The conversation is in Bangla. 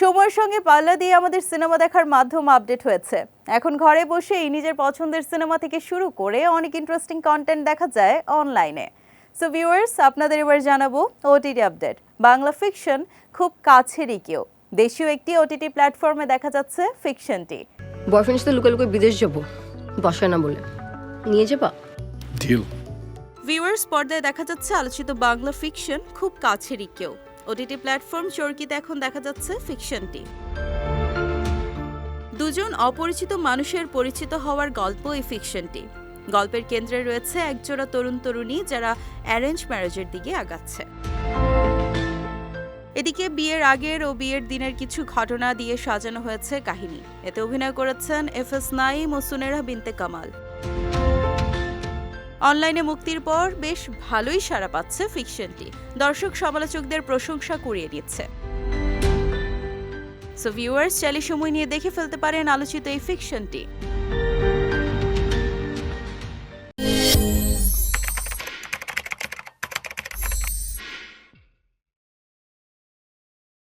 সময়ের সঙ্গে পাল্লা দিয়ে আমাদের সিনেমা দেখার মাধ্যম আপডেট হয়েছে। এখন ঘরে বসেই নিজের পছন্দের সিনেমা থেকে শুরু করে অনেক ইন্টারেস্টিং কন্টেন্ট দেখা যায় অনলাইনে সো ভিউয়ার্স আপনাদের এবার জানাব ওটিটি আপডেট বাংলা ফিকশন খুব কাছেরই কেউ। দেশীয় একটি ওটিটি প্ল্যাটফর্মে দেখা যাচ্ছে ফিকশনটি বয়ফ্রেন্ড সাথে লুকে লুকে বিদেশ যাব। বাসায় না বলে। নিয়ে যাবা? ডিল ভিউয়ার্স পর্দায় দেখা যাচ্ছে আলোচিত বাংলা ফিকশন খুব কাছেরই কেউ। ওটিটি প্ল্যাটফর্ম চরকিতে এখন দেখা যাচ্ছে ফিকশনটি। দুজন অপরিচিত মানুষের পরিচিত হওয়ার গল্প এই ফিকশনটি। গল্পের কেন্দ্রে রয়েছে একজোড়া তরুণ তরুণী যারা অ্যারেঞ্জ ম্যারেজের দিকে আগাচ্ছে। এদিকে বিয়ের আগের ও বিয়ের দিনের কিছু ঘটনা দিয়ে সাজানো হয়েছে কাহিনী। এতে অভিনয় করেছেন এফ এস নাইম ও সুনেরা বিনতে কামাল। অনলাইনে মুক্তির পর বেশ ভালোই সাড়া পাচ্ছে ফিকশনটি। দর্শক সমালোচকদের প্রশংসা কুড়িয়ে নিচ্ছে। সো ভিউয়ার্স চাইলে সময় নিয়ে দেখে ফেলতে পারেন আলোচিত এই ফিকশনটি।